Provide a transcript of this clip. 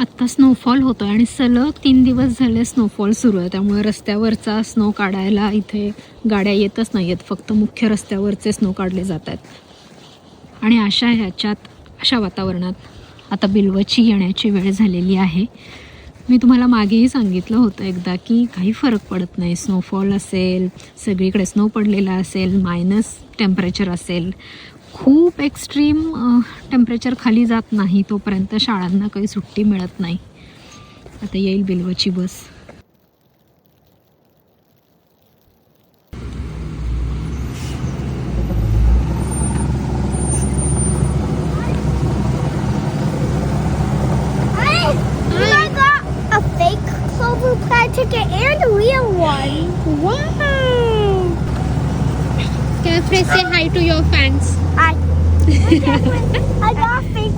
आत्ता स्नोफॉल होतो आहे आणि सलग तीन दिवस झाले स्नोफॉल सुरू आहे. त्यामुळे रस्त्यावरचा स्नो काढायला इथे गाड्या येतच नाही आहेत फक्त मुख्य रस्त्यावरचे स्नो काढले जात आहेत आणि अशा ह्याच्यात अशा वातावरणात आता बिलवची येण्याची वेळ झालेली आहे. मी तुम्हाला मागेही सांगितलं होतं एकदा की काही फरक पडत नाही. स्नोफॉल असेल सगळीकडे स्नो पडलेला असेल मायनस टेम्परेचर असेल. खूप एक्स्ट्रीम टेम्परेचर खाली जात नाही तोपर्यंत शाळांना काही सुट्टी मिळत नाही आता येईल बिलवाची बस Wow. Can I say hi to your fans? Hi. I got fake